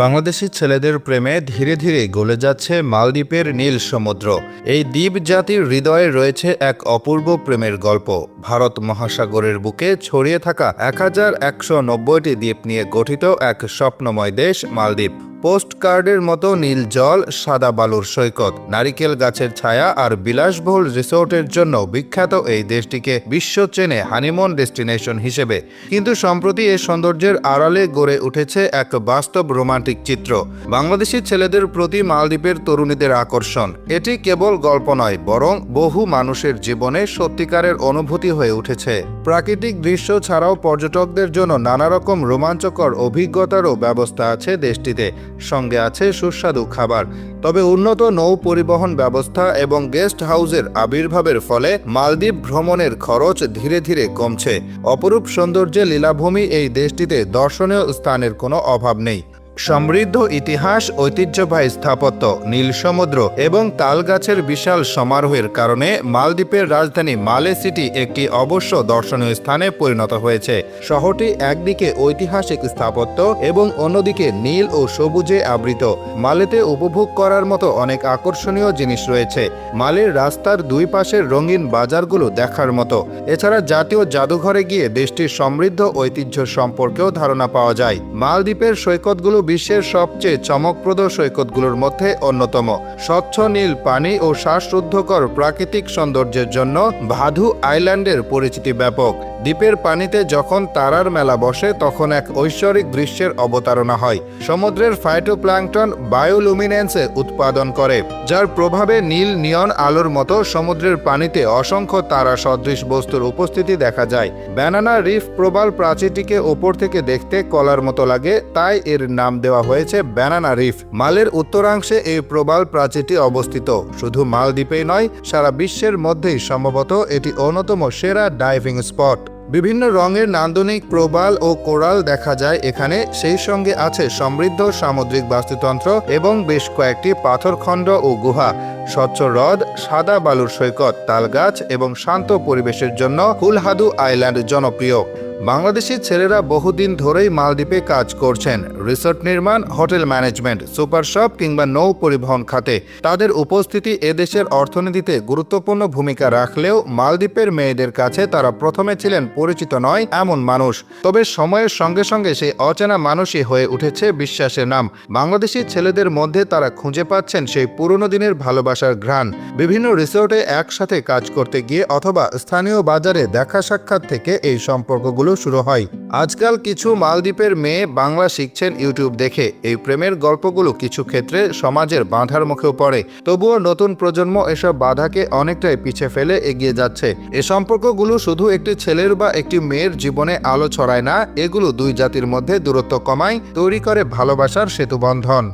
বাংলাদেশি ছেলেদের প্রেমে ধীরে ধীরে গলে যাচ্ছে মালদ্বীপের নীল সমুদ্র। এই দ্বীপ জাতির হৃদয়ে রয়েছে এক অপূর্ব প্রেমের গল্প। ভারত মহাসাগরের বুকে ছড়িয়ে থাকা এক হাজার একশো নব্বইটি দ্বীপ নিয়ে গঠিত এক স্বপ্নময় দেশ মালদ্বীপ। পোস্ট কার্ডের মতো নীল জল, সাদা বালুর সৈকত, নারিকেল গাছের ছায়া আর বিলাসবহুল রিসোর্টের জন্য বিখ্যাত এই দেশটিকে বিশ্ব চেনে হানিমুন ডেস্টিনেশন হিসেবে। কিন্তু সম্প্রতি এই সৌন্দর্যের আড়ালে গড়ে উঠেছে এক বাস্তব রোমান্টিক চিত্র। বাংলাদেশি ছেলেদের প্রতি মালদ্বীপের তরুণীদের আকর্ষণ। এটি কেবল গল্প নয়, বরং বহু মানুষের জীবনে সত্যিকারের অনুভূতি হয়ে উঠেছে। প্রাকৃতিক দৃশ্য ছাড়াও পর্যটকদের জন্য নানা রকম রোমাঞ্চকর অভিজ্ঞতারও ব্যবস্থা আছে দেশটিতে। সঙ্গে আছে সুস্বাদু খাবার। তবে উন্নত নৌ পরিবহন ব্যবস্থা এবং গেস্ট হাউসের আবির্ভাবের ফলে মালদ্বীপ ভ্রমণের খরচ ধীরে ধীরে কমছে। অপরূপ সৌন্দর্যে লীলাভূমি এই দেশটিতে দর্শনীয় স্থানের কোনো অভাব নেই। সমৃদ্ধ ইতিহাস, ঐতিহ্যবাহী স্থাপত্য, নীল সমুদ্র এবং তালগাছের বিশাল সমারোহের কারণে মালদ্বীপের রাজধানী মালে সিটি একটি অবশ্য দর্শনীয় স্থানে পরিণত হয়েছে। শহরটি একদিকে ঐতিহাসিক স্থাপত্য এবং অন্যদিকে নীল ও সবুজে আবৃত। মালেতে উপভোগ করার মতো অনেক আকর্ষণীয় জিনিস রয়েছে। মালের রাস্তার দুই পাশের রঙিন বাজারগুলো দেখার মতো। এছাড়া জাতীয় জাদুঘরে গিয়ে দেশটির সমৃদ্ধ ঐতিহ্য সম্পর্কেও ধারণা পাওয়া যায়। মালদ্বীপের সৈকতগুলো বিশ্বের সবচেয়ে চমকপ্রদ সৈকতগুলোর মধ্যে অন্যতম। স্বচ্ছ নীল পানি ও শ্বাসরুদ্ধকর প্রাকৃতিক সৌন্দর্যের জন্য ভাধু আইল্যান্ডের পরিচিতি ব্যাপক। দ্বীপের পানিতে যখন তারার মেলা বসে, তখন এক ঐশ্বরিক দৃশ্যের অবতারণা হয়। সমুদ্রের ফাইটোপ্ল্যাঙ্কটন বায়োলুমিনেন্সে উৎপাদন করে, যার প্রভাবে নীল নিয়ন আলোর মতো সমুদ্রের পানিতে অসংখ্য তারা সদৃশ বস্তুর উপস্থিতি দেখা যায়। ব্যানানা রিফ প্রবাল প্রাচীরটিকে ওপর থেকে দেখতে কলার মতো লাগে, তাই এর নাম দেওয়া হয়েছে ব্যানানা রিফ। মালের উত্তরাংশে এই প্রবাল প্রাচীরটি অবস্থিত। শুধু মালদ্বীপেই নয়, সারা বিশ্বের মধ্যেই সম্ভবত এটি অন্যতম সেরা ডাইভিং স্পট। বিভিন্ন রঙের নান্দনিক প্রবাল ও কোরাল দেখা যায় এখানে। সেই সঙ্গে আছে সমৃদ্ধ সামুদ্রিক বাস্তুতন্ত্র এবং বেশ কয়েকটি পাথরখণ্ড ও গুহা। স্বচ্ছ হ্রদ, সাদা বালুর সৈকত, তালগাছ এবং শান্ত পরিবেশের জন্য কুলহাদু আইল্যান্ড জনপ্রিয়। বাংলাদেশি ছেলেরা বহুদিন ধরেই মালদ্বীপে কাজ করছেন। রিসোর্ট নির্মাণ, হোটেল ম্যানেজমেন্ট, সুপার শপ কিংবা নৌ পরিবহন খাতে। তাদের উপস্থিতি এদেশের অর্থনীতিতে গুরুত্বপূর্ণ ভূমিকা রাখলেও মালদ্বীপের মেয়েদের কাছে তারা প্রথমে ছিলেন পরিচিত নয়, এমন মানুষ। তবে সময়ের সঙ্গে সঙ্গে সেই অচেনা মানুষই হয়ে উঠেছে বিশ্বাসের নাম। বাংলাদেশি ছেলেদের মধ্যে তারা খুঁজে পাচ্ছেন সেই পুরনো দিনের ভালোবাসার ঘ্রাণ। বিভিন্ন রিসোর্টে একসাথে কাজ করতে গিয়ে অথবা স্থানীয় বাজারে দেখা সাক্ষাৎ থেকে এই সম্পর্কগুলো শুরু হয়। আজকাল কিছু মালদ্বীপের মেয়ে বাংলা শিখছেন ইউটিউব দেখে। এই প্রেমের গল্পগুলো কিছু ক্ষেত্রে সমাজের বাধার মুখেও পড়ে। তবুও নতুন প্রজন্ম এসব বাধাকে অনেকটাই পিছে ফেলে এগিয়ে যাচ্ছে। এ সম্পর্কগুলো শুধু একটি ছেলের বা একটি মেয়ের জীবনে আলো ছড়ায় না, এগুলো দুই জাতির মধ্যে দূরত্ব কমায়, তৈরি করে ভালোবাসার সেতুবন্ধন।